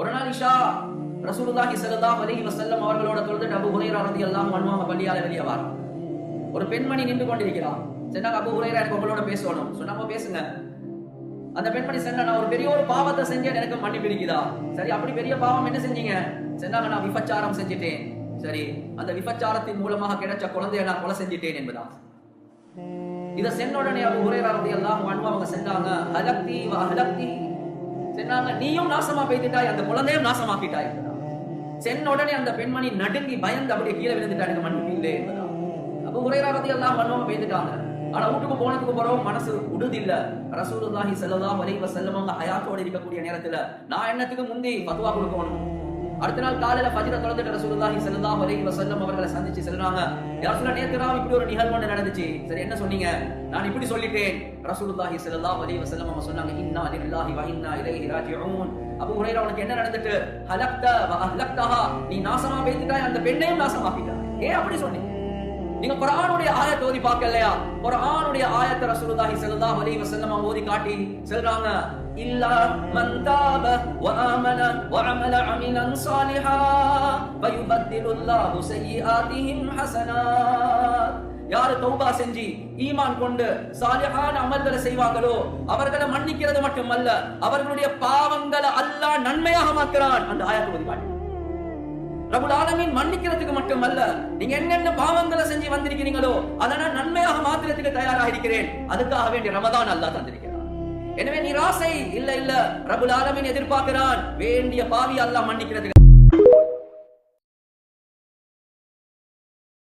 ஒரு நாள் இஷா ரசூலுல்லாஹி ஸல்லல்லாஹு அலைஹி வஸல்லம் அவர்களோட தொழுது அபூ ஹுரைரா ரலியல்லாஹு அன்ஹு அவங்க பள்ளியால வெளியவார். ஒரு பெண்மணி நின்று கொண்டிருக்கிறார். சொன்னாங்க அபூ ஹுரைரா எனக்கு உங்களோட பேசணும். சொன்னாம பேசுங்க. அந்த பெண்மணி சொன்னா நான் ஒரு பெரிய ஒரு பாவத்தை செஞ்சேன் எனக்கு மன்னிப்பு இருக்குதா சரி அப்படி பெரிய பாவம் என்ன செஞ்சீங்க? சொன்னாங்க நான் விபச்சாரம் செஞ்சிட்டேன். சரி அந்த விபச்சாரத்தின் மூலமாக கிடைச்ச குழந்தையை நான் கொலை செஞ்சிட்டேன் என்பதா இதை சென்ன உடனே அபூ ஹுரைரா ரலியல்லாஹு அன்ஹு அவங்க சொன்னாங்க ஹலக்தி வ அஹலக்தி சென்றாங்க நீயும் நாசமா போய்த்திட்டாய் அந்த குழந்தையும் நாசமாக்கிட்டாய் சென்ன உடனே அந்த பெண்மணி நடுங்கி பயந்து அப்படியே கீழே விழுந்துட்டா எனக்கு மன்னிப்பு இல்லை அப்ப உரையரா ரதி எல்லாம் பண்ணுவாங்க பெய்துட்டாங்க ஆனா வீட்டுக்கு போனதுக்கு பிறகு மனசு உடுதில்ல. ரசூலுல்லாஹி செல்லதா வரைவ செல்லவங்க ஹயாத்தோடு இருக்கக்கூடிய நேரத்துல நான் என்னத்துக்கு முந்தி பதுவா கொடுக்கணும்? அடுத்த நாள் காலையில ஃபஜ்ர தொலைஞ்சிட்டு ரசூலுல்லாஹி ஸல்லல்லாஹு அலைஹி வஸல்லம் அவர்களை சந்திச்சு சொல்றாங்க. யார் சொல்ல நேத்து ராவு இப்படி ஒரு நிகழ்வு நடந்துச்சு. சரி என்ன சொன்னீங்க? நான் இப்படி சொல்லிட்டேன். ரசூலுல்லாஹி ஸல்லல்லாஹு அலைஹி வஸல்லம் அவங்க சொன்னாங்க இன்னா லில்லாஹி வ இன்னா இலைஹி ராஜிஊன். அபூ ஹுரைரா உனக்கு என்ன நடந்துட்டு? ஹலக்த வ அஹ்லக்தஹா. நீ நாசமா போய்த்துட்டாய் அந்த பெண்ணையும் நாசமாக்கிட்டாய். ஏன் அப்படி சொன்னீங்க நீங்க குரானுடைய ஆயத்தை ஓதி பார்க்கலையா? குர்ஆனுடைய ஆயத்தை ரசூலுல்லாஹி ஸல்லல்லாஹு அலைஹி வஸல்லம் ஓதி காட்டி சொல்றாங்க. إلا من تاب وآمن وعمل عملا صالحا فيبدل சாலிஹா سيئاتهم حسنات யார் யாரு தௌபா செஞ்சு ஈமான் கொண்டு சாலிஹான அமல்களை செய்வாங்களோ அவர்களை மன்னிக்கிறது மட்டுமல்ல அவர்களுடைய பாவங்களை அல்லாஹ் நன்மையாக மாத்துறான். அந்த ஆயத்து ஓதி காட்டி ரபுல் மன்னிக்கிறதுக்கு மட்டுமல்ல நீங்க என்னென்ன பாவங்களை செஞ்சு வந்திருக்கிறீங்களோ அதை நன்மையாக மாத்திரத்துக்கு தயாராக இருக்கிறேன். அதுக்காக வேண்டிய ரமதான் அல்லாஹ் தந்திருக்கிறேன் எனவே நிராசை இல்ல இல்ல. பிரபுல் ஆலமின் எதிர்பார்க்கிறான் வேண்டிய பாவி அல்லாஹ் மன்னிக்கிறது